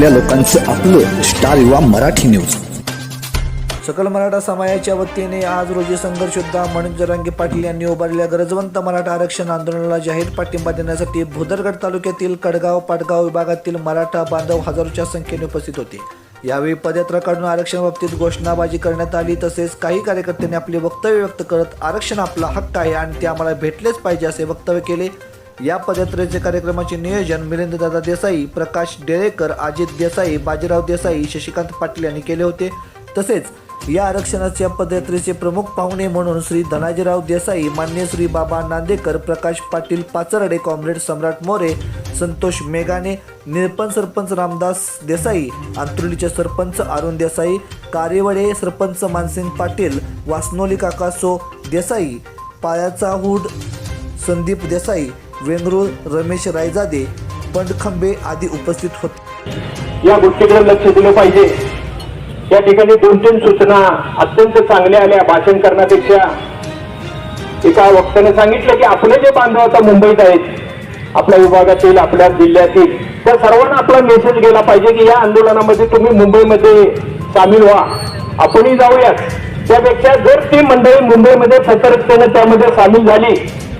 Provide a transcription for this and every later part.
आपल्या लोकांचं आपलं स्टार युवा मराठी न्यूज सकल मराठा समाजाच्या वतीने आज रोजी संघर्ष योद्धा म्हणून जरांगे पाटील यांनी उभारलेल्या गरजवंत मराठा आरक्षण आंदोलनाला जाहीर पाठिंबा देण्यासाठी भुदरगड तालुक्यातील कडगाव पाटगाव विभागातील मराठा बांधव हजारोच्या संख्येने उपस्थित होते. यावेळी पदयात्रा काढून आरक्षणाबाबतीत घोषणाबाजी करण्यात आली तसेच काही कार्यकर्त्यांनी आपले वक्तव्य व्यक्त करत आरक्षण आपला हक्क आहे आणि ते आम्हाला भेटलेच पाहिजे असे वक्तव्य केले. या पदयात्रेचे कार्यक्रमाचे नियोजन मिलिंददादा देसाई प्रकाश डेळेकर अजित देसाई बाजीराव देसाई शशिकांत पाटील यांनी केले होते. तसेच या आरक्षणाच्या पदयात्रेचे प्रमुख पाहुणे म्हणून श्री धनाजीराव देसाई मान्य श्री बाबा नांदेकर प्रकाश पाटील पाचरडे कॉम्रेड सम्राट मोरे संतोष मेघाने निरपण सरपंच रामदास देसाई आंतुर्लीचे सरपंच अरुण देसाई कारेवडे सरपंच मानसिंग पाटील वासनोली काकासो देसाई पायाचा हुड संदीप देसाई वेंगरूळ रमेश रायजादे पंडखंबे आदी उपस्थित होते. या गोष्टीकडे लक्ष दिलं पाहिजे. या ठिकाणी दोन तीन सूचना अत्यंत चांगल्या आल्या भाषण करण्यापेक्षा. एका वक्त्याने सांगितलं की आपले जे बांधव आता मुंबईत आहेत आपल्या विभागातील आपल्या जिल्ह्यातील त्या सर्वांना आपला मेसेज गेला पाहिजे की या आंदोलनामध्ये तुम्ही मुंबईमध्ये सामील व्हा. आपणही जाऊयात. त्यापेक्षा जर ती मंडळी मुंबईमध्ये सतर्कतेने त्यामध्ये सामील झाली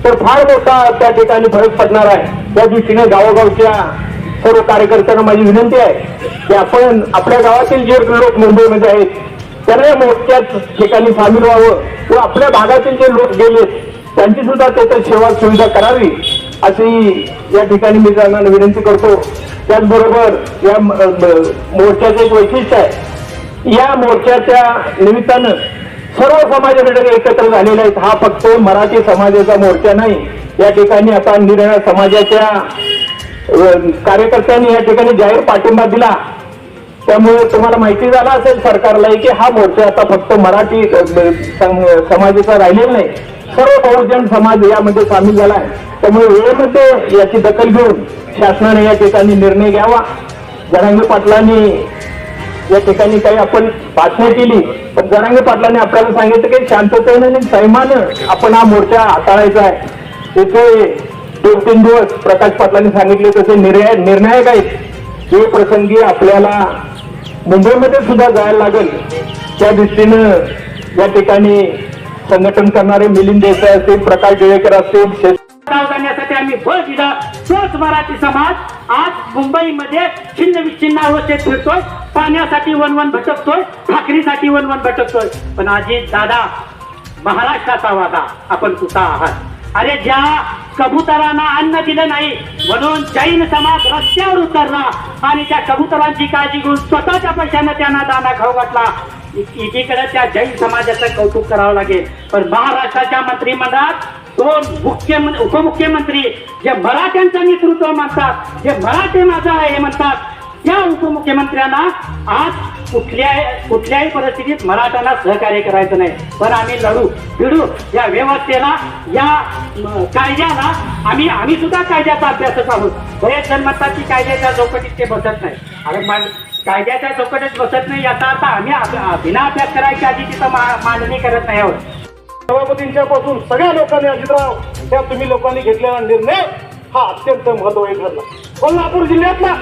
तर फार मोठा त्या ठिकाणी फरक पडणार आहे. त्या दृष्टीने गावोगावच्या सर्व कार्यकर्त्यांना माझी विनंती आहे की आपण आपल्या गावातील जे लोक मुंबईमध्ये आहेत त्यांना या मोठ्याच ठिकाणी सामील व्हावं व आपल्या भागातील जे लोक गेले त्यांची सुद्धा त्याच्यात सेवा सुविधा करावी अशी या ठिकाणी मी त्यांना विनंती करतो. त्याचबरोबर या मोर्चाचं एक वैशिष्ट्य आहे. या मोर्चाच्या निमित्तानं सर्व समाज घटक एकत्र झालेले आहेत. हा फक्त मराठी समाजाचा मोर्चा नाही. या ठिकाणी आता निर्णय समाजाच्या कार्यकर्त्यांनी या ठिकाणी जाहीर पाठिंबा दिला. त्यामुळे तुम्हाला माहिती झाला असेल सरकारला की हा मोर्चा आता फक्त मराठी समाजाचा राहिलेला नाही. सर्व बहुजन समाज यामध्ये सामील झाला आहे. त्यामुळे वेळेमध्ये याची दखल घेऊन शासनाने या ठिकाणी निर्णय घ्यावा. जरांगे पाटलांनी या ठिकाणी काही आपण भाषणं केली. जरांगे पाटलांनी आपल्याला सांगितलं की शांततेने आणि सैमान आपण हा मोर्चा हाताळायचा आहे. इथे दोन तीन दिवस प्रकाश पाटलांनी सांगितले तसे निर्णय निर्णायक आहेत. हे प्रसंगी आपल्याला मुंबईमध्ये सुद्धा जायला लागेल त्या दृष्टीनं या ठिकाणी संघटन करणारे मिलिंद देसाई असतील प्रकाश डेळेकर असतील शेष जाण्यासाठी आम्ही बळ दिला. तोच मराठी समाज आज मुंबईमध्ये छिन्न विच्छिन्न अवस्थेत फिरतोय. पाण्यासाठी वनवन भटकतोय भाकरीसाठी वनवन भटकतोय. पण आजी दादा महाराष्ट्राचा वादा. आपण कुठं आहात. अरे ज्या कबुतरांना अन्न दिलं नाही म्हणून जैन समाज रस्त्यावर उतरला आणि त्या कबुतरांची काळजी घेऊन स्वतःच्या पैशानं त्यांना दाना खाऊ घातला. एकीकडे त्या जैन समाजाचं कौतुक करावं लागेल. पण महाराष्ट्राच्या मंत्रिमंडळात तो मुख्यमंत्री उपमुख्यमंत्री जे मराठ्यांचं नेतृत्व मानतात जे मराठे माझा आहे म्हणतात त्या उपमुख्यमंत्र्यांना आज कुठल्या कुठल्याही परिस्थितीत मराठ्यांना सहकार्य करायचं नाही. पण आम्ही लढू भिडू या व्यवस्थेला या कायद्याला आम्ही आम्ही सुद्धा कायद्याचा अभ्यासच आहोत. बरेच जण म्हणतात की कायद्याच्या चौकटीत ते बसत नाही. अरे मान कायद्याच्या चौकटीत बसत नाही याचा आता आम्ही बिना अभ्यास करायच्या आधी तिथं मा- मांडणी करत नाही आहोत. सभापतींच्या पासून सगळ्या लोकांनी अजितराव त्या तुम्ही लोकांनी घेतलेला निर्णय हा अत्यंत महत्त्वाचा ठरला. कोल्हापूर जिल्ह्यातला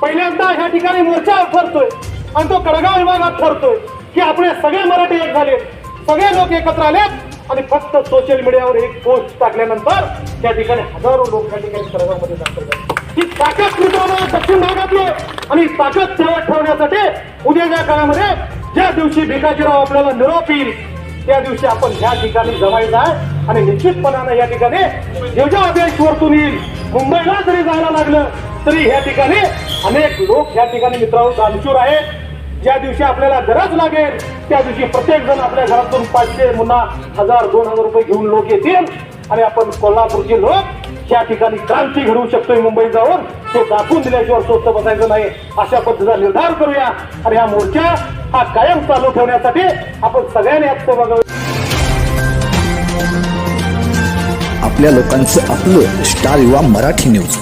पहिल्यांदा ह्या ठिकाणी मोर्चा ठरतोय आणि तो कडगाव विभागात ठरतोय की आपले सगळे मराठी एक झाले सगळे लोक एकत्र आलेत आणि फक्त सोशल मीडियावर एक पोस्ट टाकल्यानंतर त्या ठिकाणी हजारो लोक त्या ठिकाणी कडगावमध्ये दाखल झाले. ही ताकद मित्रांनो दक्षिण भागातली आणि ताकद तेव्हा ठेवण्यासाठी उद्याच्या काळामध्ये ज्या दिवशी भिकाजीराव आपल्याला निरोप येईल त्या दिवशी आपण ह्या ठिकाणी जमायचं आहे आणि निश्चितपणानं या ठिकाणी जेवढ्या अभ्यास वरतून येईल. मुंबईला जरी जायला लागलं तरी ह्या ठिकाणी अनेक लोक ह्या ठिकाणी मित्रांनो दानशूर आहेत. ज्या दिवशी आपल्याला गरज लागेल त्या दिवशी प्रत्येक जण आपल्या घरातून पाचशे मुन्हा हजार दोन हजार रुपये घेऊन लोक येतील. आणि आपण कोल्हापूरचे लोक या ठिकाणी क्रांती घडवू शकतोय मुंबईत जाऊन. ते दाखवून दिल्याशिवाय स्वस्त बसायचं नाही. अशा पद्धतीचा निर्धार करूया. आणि हा मोर्चा हा कायम चालू ठेवण्यासाठी आपण सगळ्यांनी हक्क बघावे आपल्या लोकांचं आपलं स्टार युवा मराठी न्यूज.